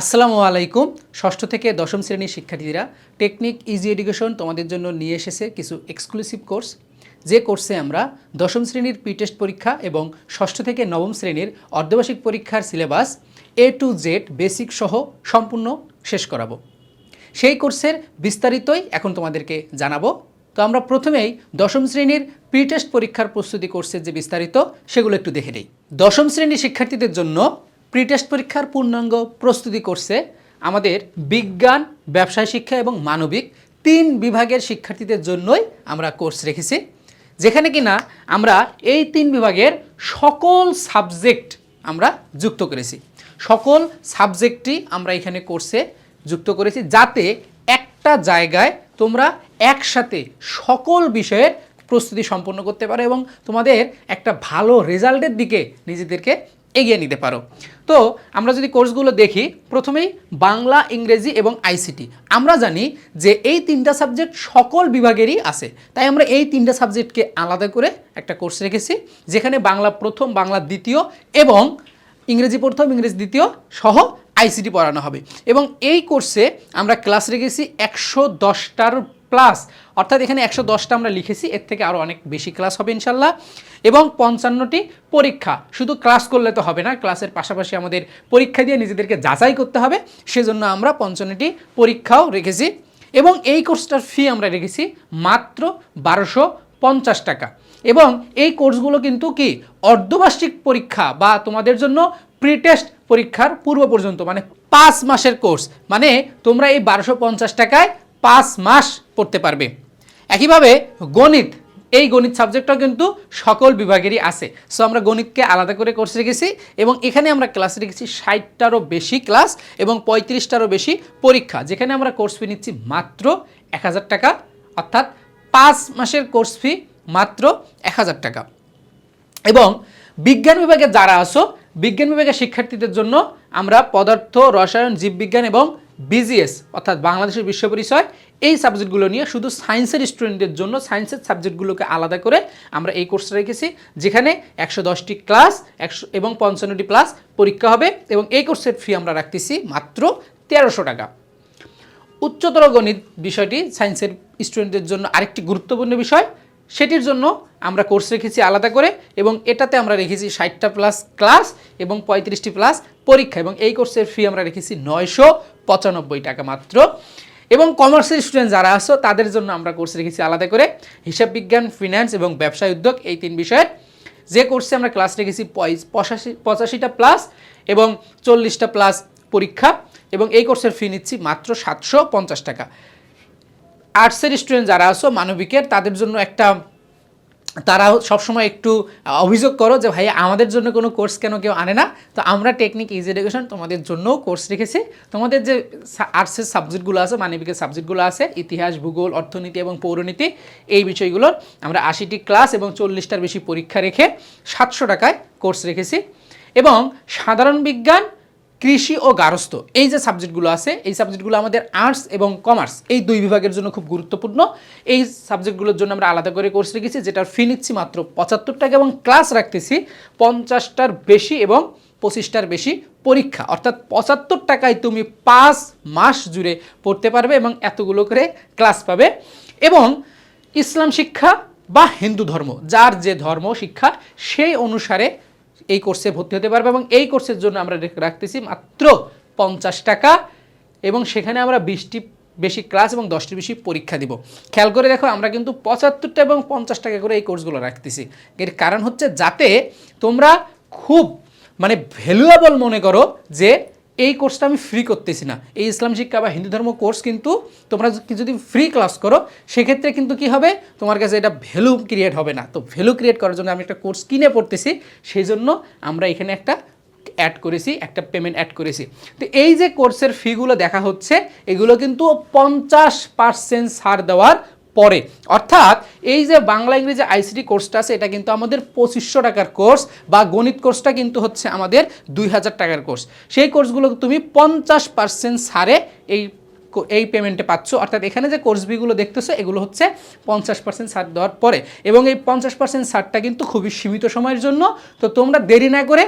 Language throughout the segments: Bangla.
আসসালামু আলাইকুম। ষষ্ঠ থেকে দশম শ্রেণির শিক্ষার্থীরা, টেকনিক ইজি এডুকেশন তোমাদের জন্য নিয়ে এসেছে কিছু এক্সক্লুসিভ কোর্স যে কোর্সে আমরা দশম শ্রেণির প্রি টেস্ট পরীক্ষা এবং ষষ্ঠ থেকে নবম শ্রেণির অর্ধবার্ষিক পরীক্ষার syllabus A to Z basic সহ সম্পূর্ণ শেষ করাবো। সেই কোর্সের বিস্তারিতই এখন তোমাদেরকে জানাব। তো আমরা প্রথমেই দশম শ্রেণির প্রি টেস্ট পরীক্ষার প্রস্তুতি কোর্সের যে বিস্তারিত, সেগুলো একটু দেখে নেই। দশম শ্রেণির শিক্ষার্থীদের জন্য প্রি টেস্ট পরীক্ষার পূর্ণাঙ্গ প্রস্তুতি কোর্সে আমাদের বিজ্ঞান, ব্যবসায় শিক্ষা এবং মানবিক তিন বিভাগের শিক্ষার্থীদের জন্যই আমরা কোর্স রেখেছি। যেখানে কিনা আমরা এই তিন বিভাগের সকল সাবজেক্ট আমরা যুক্ত করেছি। সকল সাবজেক্টই আমরা এখানে কোর্সে যুক্ত করেছি যাতে একটা জায়গায় তোমরা একসাথে সকল বিষয়ের প্রস্তুতি সম্পন্ন করতে পারো এবং তোমাদের একটা ভালো রেজাল্টের দিকে নিজেদেরকে এগিয়ে নিতে পারো। তো আমরা যদি কোর্সগুলো দেখি, প্রথমেই বাংলা, ইংরেজি এবং আইসিটি। আমরা জানি যে এই তিনটা সাবজেক্ট সকল বিভাগেরই আছে। তাই আমরা এই তিনটা সাবজেক্টকে আলাদা করে একটা কোর্স রেখেছি, যেখানে বাংলা প্রথম, বাংলা দ্বিতীয় এবং ইংরেজি প্রথম, ইংরেজি দ্বিতীয় সহ আইসিটি পড়ানো হবে। এবং এই কোর্সে আমরা ক্লাস রেখেছি একশো দশটার প্লাস, অর্থাৎ এখানে একশো দশটা আমরা লিখেছি, এর থেকে আরও অনেক বেশি ক্লাস হবে ইনশাল্লাহ। এবং পঞ্চান্নটি পরীক্ষা, শুধু ক্লাস করলে তো হবে না ক্লাসের পাশাপাশি আমাদের পরীক্ষা দিয়ে নিজেদেরকে যাচাই করতে হবে, সেজন্য আমরা পঞ্চান্নটি পরীক্ষাও রেখেছি। এবং এই কোর্সটার ফি আমরা রেখেছি মাত্র বারোশো পঞ্চাশ টাকা। এবং এই কোর্সগুলো কিন্তু কি, অর্ধবার্ষিক পরীক্ষা বা তোমাদের জন্য প্রি টেস্ট পরীক্ষার পূর্ব পর্যন্ত মানে পাঁচ মাসের কোর্স মানে তোমরা এই বারোশো পঞ্চাশ টাকায় পাঁচ মাস পড়তে পারবে। একইভাবে গণিত, এই গণিত সাবজেক্টটাও কিন্তু সকল বিভাগেরই আছে। সো আমরা গণিতকে আলাদা করে কোর্স রেখেছি এবং এখানে আমরা ক্লাস রেখেছি ষাটটারও বেশি ক্লাস এবং পঁয়ত্রিশটারও বেশি পরীক্ষা, যেখানে আমরা কোর্স ফি নিচ্ছি মাত্র এক হাজার টাকা, অর্থাৎ পাঁচ মাসের কোর্স ফি মাত্র এক হাজার টাকা। এবং বিজ্ঞান বিভাগে যারা আসো বিজ্ঞান বিভাগের শিক্ষার্থীদের জন্য আমরা পদার্থ, রসায়ন, জীববিজ্ঞান এবং বিজিএস অর্থাৎ বাংলাদেশের বিশ্ব পরিচয় এই সাবজেক্টগুলো নিয়ে শুধু সায়েন্সের স্টুডেন্টদের জন্য সায়েন্সের সাবজেক্টগুলোকে আলাদা করে আমরা এই কোর্স রেখেছি, যেখানে একশো দশটি ক্লাস একশো এবং পঞ্চান্নটি প্লাস পরীক্ষা হবে এবং এই কোর্সের ফি আমরা রাখতেছি মাত্র তেরোশো টাকা। উচ্চতর গণিত বিষয়টি সায়েন্সের স্টুডেন্টদের জন্য আরেকটি গুরুত্বপূর্ণ বিষয়। সেটির জন্য আমরা কোর্স রেখেছি আলাদা করে এবং এটাতে আমরা রেখেছি ষাটটা প্লাস ক্লাস এবং পঁয়ত্রিশটি প্লাস পরীক্ষা এবং এই কোর্সের ফি আমরা রেখেছি নয়শো পঁচানব্বই টাকা মাত্র। এবং কমার্সের স্টুডেন্ট যারা আসো তাদের জন্য আমরা কোর্স রেখেছি আলাদা করে। হিসাব বিজ্ঞান ফিন্যান্স এবং ব্যবসায় উদ্যোগ, এই তিন বিষয়ের। যে কোর্সে আমরা ক্লাস রেখেছি পঁচাশি, পঁচাশিটা প্লাস এবং চল্লিশটা প্লাস পরীক্ষা এবং এই কোর্সের ফি নিচ্ছি মাত্র সাতশো পঞ্চাশ টাকা। আর্টসের স্টুডেন্ট যারা আসো মানবিকের, তাদের জন্য একটা তারা সবসময় একটু অভিযোগ করো যে ভাই আমাদের জন্য কোনো কোর্স কেন কেউ আনে না? তো আমরা টেকনিক ইজ এডুকেশন তোমাদের জন্যও কোর্স রেখেছি। তোমাদের যে আর্টসের সাবজেক্টগুলো আছে, মানবিকের সাবজেক্টগুলো আছে, ইতিহাস, ভূগোল, অর্থনীতি এবং পৌরনীতি, এই বিষয়গুলোর আমরা আশিটি ক্লাস এবং চল্লিশটার বেশি পরীক্ষা রেখে সাতশো টাকায় কোর্স রেখেছি। এবং সাধারণ বিজ্ঞান কৃষি ও গারস্থ, এই যে সাবজেক্টগুলো আছে, এই সাবজেক্টগুলো আমাদের আর্টস এবং কমার্স, এই দুই বিভাগের জন্য খুব গুরুত্বপূর্ণ। এই সাবজেক্টগুলোর জন্য আমরা আলাদা করে কোর্স রেখেছি, যেটার ফি নিচ্ছি মাত্র পঁচাত্তর টাকা এবং ক্লাস রাখতেছি পঞ্চাশটার বেশি এবং পঁচিশটার বেশি পরীক্ষা। অর্থাৎ পঁচাত্তর টাকায় তুমি পাঁচ মাস জুড়ে পড়তে পারবে এবং এতগুলো করে ক্লাস পাবে। এবং ইসলাম শিক্ষা বা হিন্দু ধর্ম, যার যে ধর্ম শিক্ষা, সেই অনুসারে এই কোর্সে ভর্তি হতে পারবে এবং এই কোর্সের জন্য আমরা রাখতেছি মাত্র পঞ্চাশ টাকা এবং সেখানে আমরা বিশটি বেশি ক্লাস এবং দশটি বেশি পরীক্ষা দিব। খেয়াল করে দেখো, আমরা কিন্তু পঁচাত্তরটা এবং পঞ্চাশ টাকা করে এই কোর্সগুলো রাখতেছি। এর কারণ হচ্ছে যাতে তোমরা খুব মানে ভ্যালুয়েবল মনে করো যে এই কোর্সটা আমি ফ্রি করতেছি না। এই ইসলাম শিক্ষা বা হিন্দু ধর্ম কোর্স কিন্তু তোমরা যদি- ফ্রি ক্লাস করো, সেক্ষেত্রে কিন্তু কি হবে? তোমার কাছে এটা ভ্যালু ক্রিয়েট হবে না। তো ভ্যালু ক্রিয়েট করার জন্য আমি একটা কোর্স কিনে পড়তেছি, সেই জন্য আমরা এখানে একটা অ্যাড করেছি, একটা পেমেন্ট অ্যাড করেছি। তো এই যে কোর্সের ফিগুলো দেখা হচ্ছে, এগুলো কিন্তু পঞ্চাশ পার্সেন্ট ছাড় দেওয়ার পরে। অর্থাৎ এই যে বাংলা ইংরেজি আইসিটি কোর্সটা আছে, এটা কিন্তু আমাদের পঁচিশশো টাকার কোর্স বা গণিত কোর্সটা কিন্তু হচ্ছে আমাদের দুই হাজার টাকার কোর্স। সেই কোর্সগুলো তুমি পঞ্চাশ পার্সেন্ট ছাড়ে এই এই পেমেন্টে পাচ্ছ। অর্থাৎ এখানে যে কোর্স বিগুলো দেখতেছো, এগুলো হচ্ছে পঞ্চাশ পার্সেন্ট ছাড় দেওয়ার পরে। এবং এই পঞ্চাশ পার্সেন্ট ছাড়টা কিন্তু খুবই সীমিত সময়ের জন্য। তো তোমরা দেরি না করে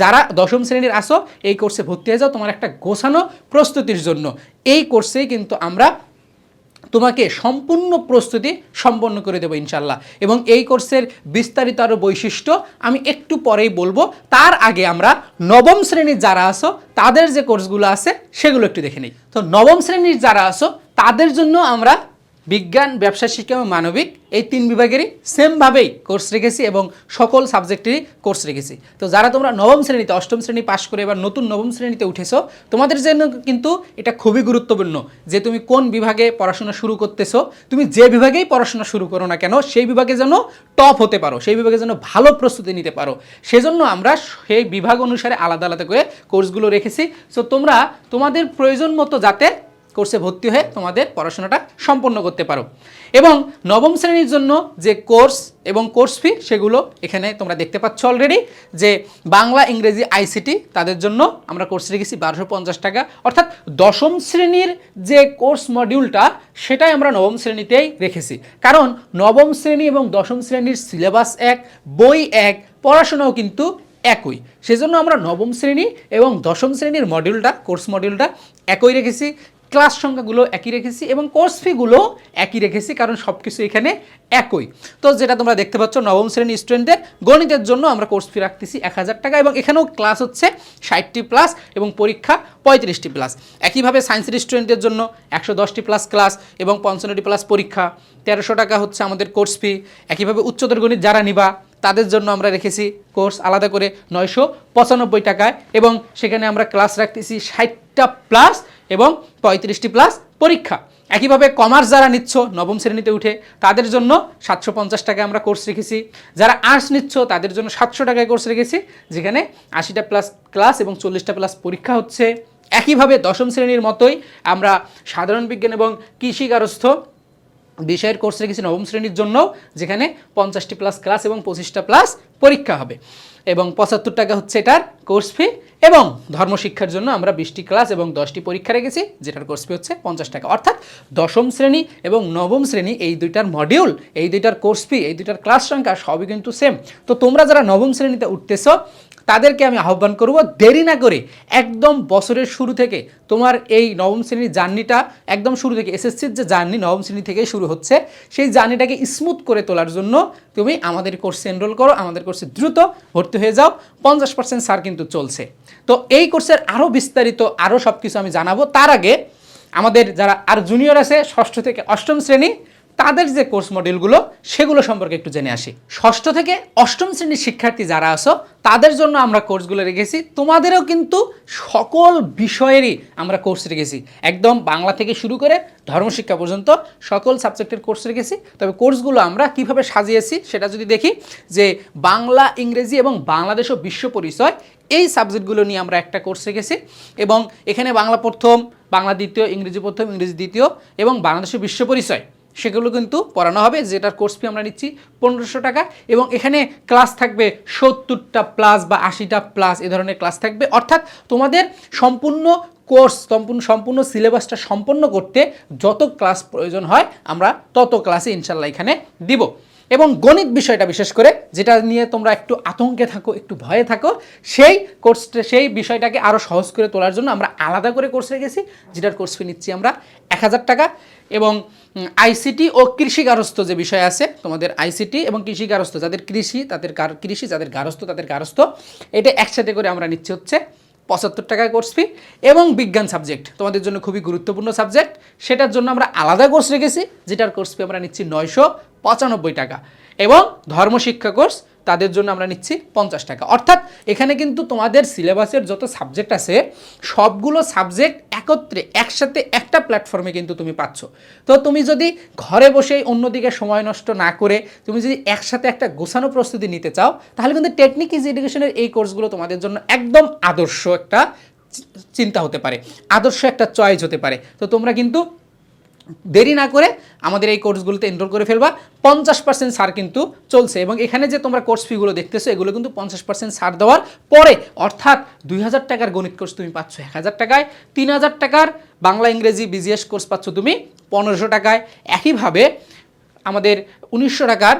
যারা দশম শ্রেণির আসো এই কোর্সে ভর্তি হয়ে যাও। তোমার একটা গোছানো প্রস্তুতির জন্য। এই কোর্সেই কিন্তু আমরা তোমাকে সম্পূর্ণ প্রস্তুতি সম্পন্ন করে দেবো ইনশাল্লাহ এবং এই কোর্সের বিস্তারিত আরও বৈশিষ্ট্য আমি একটু পরেই বলব। তার আগে আমরা নবম শ্রেণির যারা আসো তাদের যে কোর্সগুলো আছে, সেগুলো একটু দেখে নিই। তো নবম শ্রেণির যারা আসো তাদের জন্য আমরা বিজ্ঞান, ব্যবসা, শিক্ষা এবং মানবিক এই তিন বিভাগেরই সেমভাবেই কোর্স রেখেছি এবং সকল সাবজেক্টেরই কোর্স রেখেছি। তো যারা তোমরা নবম শ্রেণীতে, অষ্টম শ্রেণি পাশ করে এবার নতুন নবম শ্রেণীতে উঠেছো, তোমাদের জন্য কিন্তু এটা খুবই গুরুত্বপূর্ণ যে তুমি কোন বিভাগে পড়াশোনা শুরু করতেছো, তুমি যে বিভাগেই পড়াশোনা শুরু করো না কেন, সেই বিভাগে যেন টপ হতে পারো, সেই বিভাগে যেন ভালো প্রস্তুতি নিতে পারো। সেজন্য আমরা সেই বিভাগ অনুসারে আলাদা আলাদা করে কোর্সগুলো রেখেছি। সো তোমরা তোমাদের প্রয়োজন মতো যাতে কোর্সে ভর্তি হয়ে তোমাদের পড়াশোনাটা সম্পন্ন করতে পারো। এবং নবম শ্রেণির জন্য যে কোর্স এবং কোর্স ফি সেগুলো এখানে তোমরা দেখতে পাচ্ছ অলরেডি যে বাংলা, ইংরেজি, আইসিটি তাদের জন্য আমরা কোর্স রেখেছি বারোশো পঞ্চাশ টাকা। অর্থাৎ দশম শ্রেণির যে কোর্স মডিউলটা সেটাই আমরা নবম শ্রেণীতেই রেখেছি। কারণ নবম শ্রেণি এবং দশম শ্রেণির সিলেবাস এক, বই এক, পড়াশোনাও কিন্তু একই। সেজন্য আমরা নবম শ্রেণি এবং দশম শ্রেণির মডিউলটা কোর্স মডিউলটা একই রেখেছি। ক্লাস সংখ্যাগুলো একই রেখেছি এবং কোর্স ফিগুলো একই রেখেছি, কারণ সব কিছু এখানে একই। তো যেটা তোমরা দেখতে পাচ্ছ, নবম শ্রেণি স্টুডেন্টদের গণিতের জন্য আমরা কোর্স ফি রাখতেছি এক হাজার টাকা এবং এখানেও ক্লাস হচ্ছে ষাটটি প্লাস এবং পরীক্ষা পঁয়ত্রিশটি প্লাস একইভাবে সায়েন্সের স্টুডেন্টের জন্য একশো দশটি প্লাস ক্লাস এবং পঞ্চান্নটি প্লাস পরীক্ষা। তেরোশো টাকা হচ্ছে আমাদের কোর্স ফি একইভাবে উচ্চতর গণিত যারা নিবা তাদের জন্য আমরা রেখেছি কোর্স আলাদা করে নয়শো পঁচানব্বই টাকায় এবং সেখানে আমরা ক্লাস রাখতেছি ষাটটা প্লাস এবং পঁয়ত্রিশটি প্লাস পরীক্ষা। একইভাবে কমার্স যারা নিচ্ছ, নবম শ্রেণীতে উঠে, তাদের জন্য সাতশো পঞ্চাশ টাকায় আমরা কোর্স রেখেছি। যারা আর্টস নিচ্ছ, তাদের জন্য সাতশো টাকায় কোর্স রেখেছি, যেখানে আশিটা প্লাস ক্লাস এবং চল্লিশটা প্লাস পরীক্ষা হচ্ছে। একইভাবে দশম শ্রেণির মতোই আমরা সাধারণ বিজ্ঞান এবং কৃষিকারস্থ বিষয়ের কোর্স রেখেছি নবম শ্রেণির জন্য, যেখানে পঞ্চাশটি প্লাস ক্লাস এবং পঁচিশটা প্লাস পরীক্ষা হবে। এবং পঁচাত্তর টাকা হচ্ছে এটার কোর্স ফি এবং ধর্মশিক্ষার জন্য আমরা বিশটি ক্লাস এবং দশটি পরীক্ষা রেখেছি, যেটার কোর্স ফি হচ্ছে পঞ্চাশ টাকা। অর্থাৎ দশম শ্রেণি এবং নবম শ্রেণি এই দুইটার মডিউল এই দুইটার কোর্স ফি এই দুইটার ক্লাস সংখ্যা সবই কিন্তু সেম তো তোমরা যারা নবম শ্রেণীতে উঠতেছো তাদেরকে আমি আহ্বান করব, দেরি না করে একদম বছরের শুরু থেকে তোমার এই নবম শ্রেণির জার্নিটা একদম শুরু থেকে এসএসসির যে জার্নি নবম শ্রেণি থেকেই শুরু হচ্ছে, সেই জার্নিটাকে স্মুথ করে তোলার জন্য তুমি আমাদের কোর্সে এনরোল করো, আমাদের কোর্সে দ্রুত ভর্তি হয়ে যাও, পঞ্চাশ পার্সেন্ট সার কিন্তু চলছে। তো এই কোর্সের আরও বিস্তারিত আরও সব কিছু আমি জানাব। তার আগে আমাদের যারা আর জুনিয়র আছে, ষষ্ঠ থেকে অষ্টম শ্রেণি তাদের যে কোর্স মডেলগুলো সেগুলো সম্পর্কে একটু জেনে আসি। ষষ্ঠ থেকে অষ্টম শ্রেণির শিক্ষার্থী যারা আসো তাদের জন্য আমরা কোর্সগুলো রেখেছি। তোমাদেরও কিন্তু সকল বিষয়েরই আমরা কোর্স রেখেছি। একদম বাংলা থেকে শুরু করে ধর্মশিক্ষা পর্যন্ত সকল সাবজেক্টের কোর্স রেখেছি। তবে কোর্সগুলো আমরা কীভাবে সাজিয়েছি, সেটা যদি দেখি, যে বাংলা, ইংরেজি এবং বাংলাদেশ ও বিশ্ব পরিচয়, এই সাবজেক্টগুলো নিয়ে আমরা একটা কোর্স রেখেছি। এবং এখানে বাংলা প্রথম, বাংলা দ্বিতীয়, ইংরেজি প্রথম, ইংরেজি দ্বিতীয় এবং বাংলাদেশের বিশ্ব পরিচয়। সেগুলো কিন্তু পড়ানো হবে, যেটার কোর্স ফি আমরা নিচ্ছি পনেরোশো টাকা এবং এখানে ক্লাস থাকবে সত্তরটা প্লাস বা আশিটা প্লাস এ ধরনের ক্লাস থাকবে। অর্থাৎ তোমাদের সম্পূর্ণ কোর্স সম্পূর্ণ সম্পূর্ণ সিলেবাসটা সম্পন্ন করতে যত ক্লাস প্রয়োজন হয়, আমরা তত ক্লাসে ইনশাল্লাহ এখানে দিব। এবং গণিত বিষয়টা বিশেষ করে, যেটা নিয়ে তোমরা একটু আতঙ্কে থাকো, একটু ভয়ে থাকো, সেই কোর্সটা সেই বিষয়টাকে আরও সহজ করে তোলার জন্য আমরা আলাদা করে কোর্স রেখেছি, যেটার কোর্স ফি নিচ্ছি আমরা এক হাজার টাকা এবং আইসিটি ও কৃষি গারস্থ যে বিষয় আছে, তোমাদের আইসিটি এবং কৃষি গারস্থ যাদের কৃষি, তাদের কৃষি, যাদের গারস্থ, তাদের গারস্থ, এটা একসাথে করে আমরা নিচ্ছি হচ্ছে পঁচাত্তর টাকায় কোর্স ফি এবং বিজ্ঞান সাবজেক্ট তোমাদের জন্য খুবই গুরুত্বপূর্ণ সাবজেক্ট সেটার জন্য আমরা আলাদা কোর্স রেখেছি, যেটার কোর্স ফি আমরা নিচ্ছি নয়শো পঁচানব্বই টাকা এবং ধর্মশিক্ষা কোর্স তাদের জন্য আমরা নিচ্ছি পঞ্চাশ টাকা। অর্থাৎ এখানে কিন্তু তোমাদের সিলেবাসের যত সাবজেক্ট আছে, সবগুলো সাবজেক্ট একত্রে, একসাথে একটা প্ল্যাটফর্মে কিন্তু তুমি পাচ্ছ। তো তুমি যদি ঘরে বসেই অন্যদিকে সময় নষ্ট না করে, তুমি যদি একসাথে একটা গোছানো প্রস্তুতি নিতে চাও, তাহলে কিন্তু টেকনিক ইজ এডুকেশনের এই কোর্সগুলো তোমাদের জন্য একদম আদর্শ একটা চিন্তা হতে পারে। আদর্শ একটা চয়েস হতে পারে। তো তোমরা কিন্তু দেরি না করে আমাদের এই কোর্সগুলোতে এনরোল করে ফেলবা। পঞ্চাশ পার্সেন্ট সার কিন্তু চলছে এবং এখানে যে তোমরা কোর্স ফিগুলো দেখতেছো, এগুলো কিন্তু পঞ্চাশ পার্সেন্ট সার দেওয়ার পরে, অর্থাৎ দুই হাজার টাকার গণিত কোর্স তুমি পাচ্ছ এক হাজার টাকায়, তিন হাজার টাকার বাংলা, ইংরেজি বিজিএস কোর্স পাচ্ছ তুমি পনেরোশো টাকায়। একইভাবে আমাদের উনিশশো টাকার,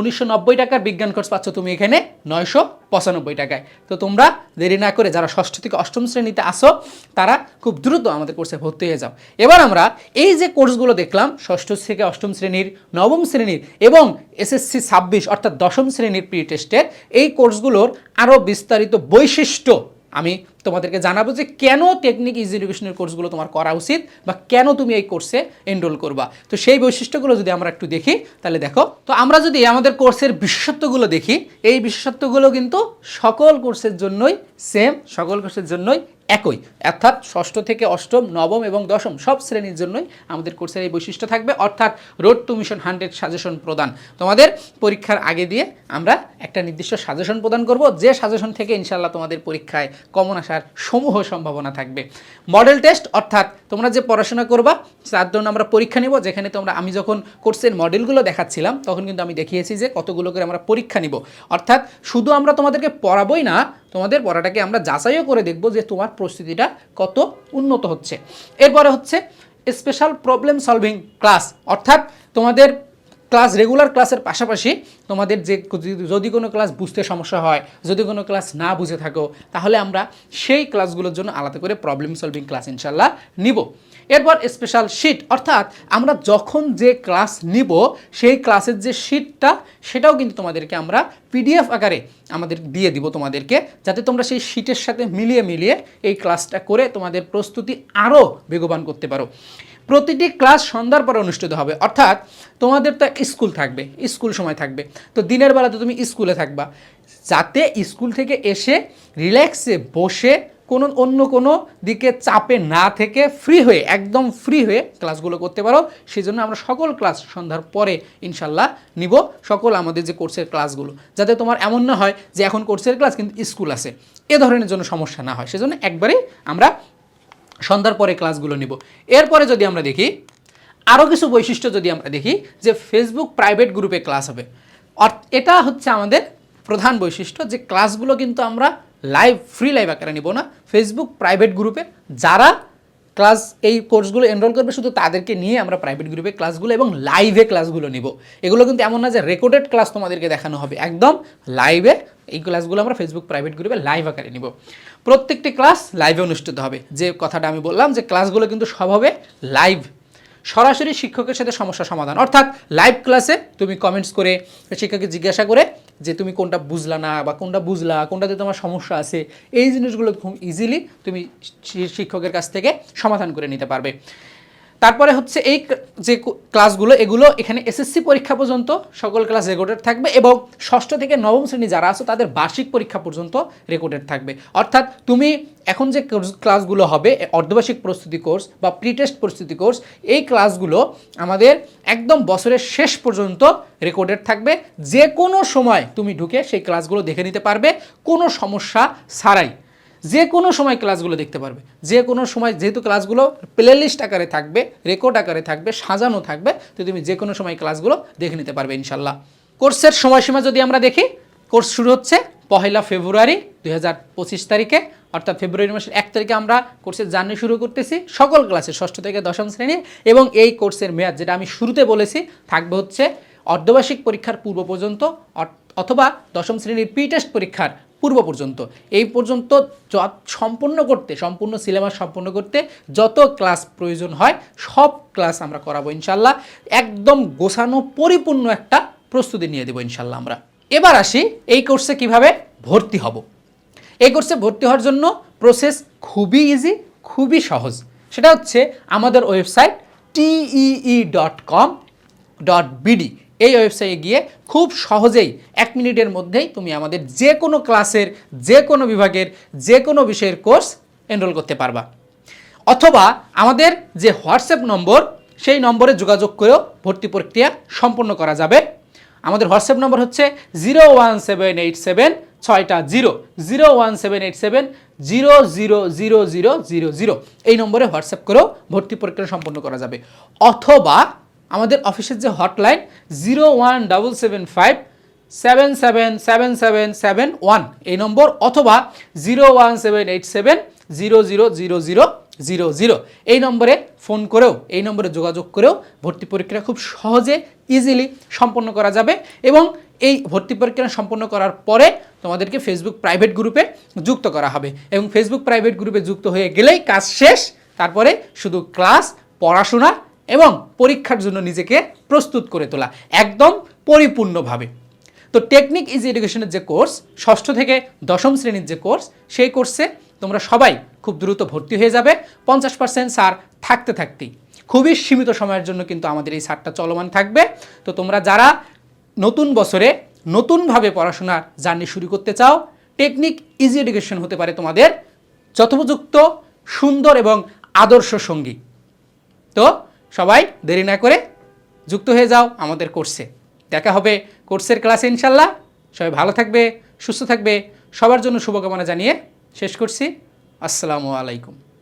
উনিশশো নব্বই টাকার বিজ্ঞান কোর্স পাচ্ছ তুমি এখানে নয়শো পঁচানব্বই টাকায়। তো তোমরা দেরি না করে যারা ষষ্ঠ থেকে অষ্টম শ্রেণীতে আসো তারা খুব দ্রুত আমাদের কোর্সে ভর্তি হয়ে যাও। এবার আমরা এই যে কোর্সগুলো দেখলাম, ষষ্ঠ থেকে অষ্টম শ্রেণির, নবম শ্রেণির এবং এসএসসি ছাব্বিশ, অর্থাৎ দশম শ্রেণির প্রি টেস্টের এই কোর্সগুলোর আরও বিস্তারিত বৈশিষ্ট্য আমি তোমাদেরকে জানাব যে কেন টেকনিক ইজি এডুকেশনের কোর্সগুলো তোমার করা উচিত বা কেন তুমি এই কোর্সে এনরোল করবা। তো সেই বৈশিষ্ট্যগুলো যদি আমরা একটু দেখি, তাহলে দেখো, তো আমরা যদি আমাদের কোর্সের বিশেষত্বগুলো দেখি, এই বিশেষত্বগুলো কিন্তু সকল কোর্সের জন্যই সেম সকল কোর্সের জন্যই একই। অর্থাৎ ষষ্ঠ থেকে অষ্টম, নবম এবং দশম সব শ্রেণির জন্যই আমাদের কোর্সের এই বৈশিষ্ট্য থাকবে। অর্থাৎ road to mission hundred suggestion প্রদান। তোমাদের পরীক্ষার আগে দিয়ে আমরা একটা নির্দিষ্ট সাজেশন প্রদান করব। যে সাজেশন থেকে ইনশাল্লাহ তোমাদের পরীক্ষায় কমন আসার সমূহ সম্ভাবনা থাকবে। মডেল টেস্ট অর্থাৎ তোমরা যে পড়াশোনা করবা, তার জন্য আমরা পরীক্ষা নেব। যেখানে তোমরা, আমি যখন কোর্সের মডেলগুলো দেখাচ্ছিলাম, তখন কিন্তু আমি দেখিয়েছি যে কতগুলো করে আমরা পরীক্ষা নিব। অর্থাৎ শুধু আমরা তোমাদেরকে পড়াবই না, তোমাদের পড়াটাকে আমরা যাচাইও করে দেখব যে তোমার প্রস্তুতিটা কত উন্নত হচ্ছে। এরপরে হচ্ছে স্পেশাল প্রবলেম সলভিং ক্লাস অর্থাৎ তোমাদের ক্লাস রেগুলার ক্লাসের পাশাপাশি তোমাদের যে যদি কোনো ক্লাস বুঝতে সমস্যা হয়, যদি কোনো ক্লাস না বুঝে থাকো, তাহলে আমরা সেই ক্লাসগুলোর জন্য আলাদা করে প্রবলেম সলভিং ক্লাস ইনশাল্লাহ নিব। এরপর স্পেশাল শিট অর্থাৎ আমরা যখন যে ক্লাস নিব, সেই ক্লাসের যে শিটটা সেটাও কিন্তু তোমাদেরকে আমরা পিডিএফ আকারে আমাদের দিয়ে দিব তোমাদেরকে, যাতে তোমরা সেই শিটের সাথে মিলিয়ে মিলিয়ে এই ক্লাসটা করে তোমাদের প্রস্তুতি আরও বেগবান করতে পারো। প্রতিটি ক্লাস সন্ধ্যার পরে অনুষ্ঠিত হবে। অর্থাৎ তোমাদের তো স্কুল থাকবে, স্কুল সময় থাকবে। তো দিনের বেলাতে তুমি স্কুলে থাকবা। যাতে স্কুল থেকে এসে রিল্যাক্সে বসে কোনো অন্য কোনো দিকে চাপে না থেকে ফ্রি হয়ে, একদম ফ্রি হয়ে ক্লাসগুলো করতে পারো। সেই জন্য আমরা সকল ক্লাস সন্ধ্যার পরে ইনশাল্লাহ নিব সকল আমাদের যে কোর্সের ক্লাসগুলো। যাতে তোমার এমন না হয় যে এখন কোর্সের ক্লাস কিন্তু স্কুল আছে। এ ধরনের জন্য সমস্যা না হয়। সেজন্য একবারেই আমরা সন্ধ্যার পরে ক্লাসগুলো নিব। এরপরে যদি আমরা দেখি আরও কিছু বৈশিষ্ট্য যদি আমরা দেখি যে ফেসবুক প্রাইভেট গ্রুপে ক্লাস হবে। এটা হচ্ছে আমাদের প্রধান বৈশিষ্ট্য যে ক্লাসগুলো কিন্তু আমরা লাইভ ফ্রি লাইভ আকারে নিব না। ফেসবুক প্রাইভেট গ্রুপে যারা ক্লাস এই কোর্সগুলো এনরোল করবে শুধু তাদেরকে নিয়ে আমরা প্রাইভেট গ্রুপে ক্লাসগুলো এবং লাইভে ক্লাসগুলো নিব। এগুলো কিন্তু এমন না যে রেকর্ডেড ক্লাস তোমাদেরকে দেখানো হবে। একদম লাইভে এই ক্লাসগুলো আমরা ফেসবুক প্রাইভেট গ্রুপে লাইভ আকারে নিব। প্রত্যেকটি ক্লাস লাইভে অনুষ্ঠিত হবে। যে কথাটা আমি বললাম যে ক্লাসগুলো কিন্তু সব হবে লাইভ সরাসরি শিক্ষকের সাথে সমস্যা সমাধান। অর্থাৎ লাইভ ক্লাসে তুমি কমেন্টস করে শিক্ষককে জিজ্ঞাসা করে যে তুমি কোনটা বুঝলা না বা কোনটা বুঝলা, কোনটাতে তোমার সমস্যা আছে, এই জিনিসগুলো খুব ইজিলি তুমি শিক্ষকের কাছ থেকে সমাধান করে নিতে পারবে। তারপরে হচ্ছে এই যে ক্লাসগুলো এগুলো এখানে এসএসসি পরীক্ষা পর্যন্ত সকল ক্লাস রেকর্ডেড থাকবে এবং ষষ্ঠ থেকে নবম শ্রেণি যারা আছো তাদের বার্ষিক পরীক্ষা পর্যন্ত রেকর্ডেড থাকবে। অর্থাৎ তুমি এখন যে ক্লাসগুলো হবে অর্ধবার্ষিক প্রস্তুতি কোর্স বা প্রি টেস্ট প্রস্তুতি কোর্স এই ক্লাসগুলো আমাদের একদম বছরের শেষ পর্যন্ত রেকর্ডেড থাকবে। যে কোনো সময় তুমি ঢুকে সেই ক্লাসগুলো দেখে নিতে পারবে, কোনো সমস্যা ছাড়াই। যে কোনো সময় ক্লাসগুলো দেখতে পারবে। যে কোনো সময় যেহেতু ক্লাসগুলো প্লে লিস্ট আকারে থাকবে রেকর্ড আকারে থাকবে, সাজানো থাকবে, তো তুমি যে কোনো সময় ক্লাসগুলো দেখে নিতে পারবে ইনশাল্লাহ। কোর্সের সময়সীমা যদি আমরা দেখি, কোর্স শুরু হচ্ছে পহেলা ফেব্রুয়ারি দুই হাজার পঁচিশ তারিখে, অর্থাৎ ফেব্রুয়ারি মাসের এক তারিখে আমরা কোর্সের জার্নি শুরু করতেছি সকল ক্লাসে ষষ্ঠ থেকে দশম শ্রেণির এবং এই কোর্সের মেয়াদ যেটা আমি শুরুতে বলেছি, থাকবে হচ্ছে অর্ধবার্ষিক পরীক্ষার পূর্ব পর্যন্ত অথবা দশম শ্রেণির প্রি টেস্ট পরীক্ষার পূর্ব পর্যন্ত। এই পর্যন্ত যত সম্পূর্ণ করতে, সম্পূর্ণ সিলেবাস সম্পূর্ণ করতে যত ক্লাস প্রয়োজন হয়, সব ক্লাস আমরা করাবো ইনশাল্লাহ। একদম গোছানো, পরিপূর্ণ একটা প্রস্তুতি নিয়ে দেবো ইনশাল্লাহ আমরা। এবার আসি, এই কোর্সে কীভাবে ভর্তি হব। এই কোর্সে ভর্তি হওয়ার জন্য প্রসেস খুবই ইজি খুবই সহজ। সেটা হচ্ছে আমাদের website TEE dot com dot BD. এই ওয়েবসাইটে গিয়ে খুব সহজেই এক মিনিটের মধ্যেই তুমি আমাদের যে কোনো ক্লাসের যে কোনো বিভাগের, যে কোনো বিষয়ের কোর্স এনরোল করতে পারবা। অথবা আমাদের যে হোয়াটসঅ্যাপ নম্বর, সেই নম্বরে যোগাযোগ করেও ভর্তি প্রক্রিয়া সম্পন্ন করা যাবে। আমাদের হোয়াটসঅ্যাপ নম্বর হচ্ছে zero one seven eight seven ছয়টা zero zero one seven eight seven zero zero zero zero zero zero এই নম্বরে হোয়াটসঅ্যাপ করেও ভর্তি প্রক্রিয়া সম্পন্ন করা যাবে। অথবা আমাদের অফিসের যে hotline zero one double seven five seven seven seven seven seven one এই নম্বর অথবা zero one seven eight seven zero zero zero zero zero zero এই নম্বরে ফোন করেও, এই নম্বরে যোগাযোগ করেও ভর্তি পরীক্ষা খুব সহজে ইজিলি সম্পন্ন করা যাবে এবং এই ভর্তি পরীক্ষা সম্পন্ন করার পরে তোমাদেরকে ফেসবুক প্রাইভেট গ্রুপে যুক্ত করা হবে এবং ফেসবুক প্রাইভেট গ্রুপে যুক্ত হয়ে গেলেই কাজ শেষ। তারপরে শুধু ক্লাস পড়াশোনা এবং পরীক্ষার জন্য নিজেকে প্রস্তুত করে তোলা, একদম পরিপূর্ণভাবে। তো টেকনিক ইজি এডুকেশনের যে কোর্স ষষ্ঠ থেকে দশম শ্রেণির যে কোর্স সেই কোর্সে তোমরা সবাই খুব দ্রুত ভর্তি হয়ে যাবে। পঞ্চাশ পার্সেন্ট সার থাকতে থাকতেই। খুবই সীমিত সময়ের জন্য কিন্তু আমাদের এই সারটা চলমান থাকবে। তো তোমরা যারা নতুন বছরে নতুনভাবে পড়াশোনার জার্নি শুরু করতে চাও টেকনিক ইজি এডুকেশন হতে পারে তোমাদের যথোপযুক্ত, সুন্দর এবং আদর্শ সঙ্গী। তো সবাই দেরি না করে যুক্ত হয়ে যাও আমাদের কোর্সে দেখা হবে কোর্সের ক্লাসে ইনশাল্লাহ সবাই ভালো থাকবে, সুস্থ থাকবে। সবার জন্য শুভকামনা জানিয়ে শেষ করছি। আসসালামু আলাইকুম।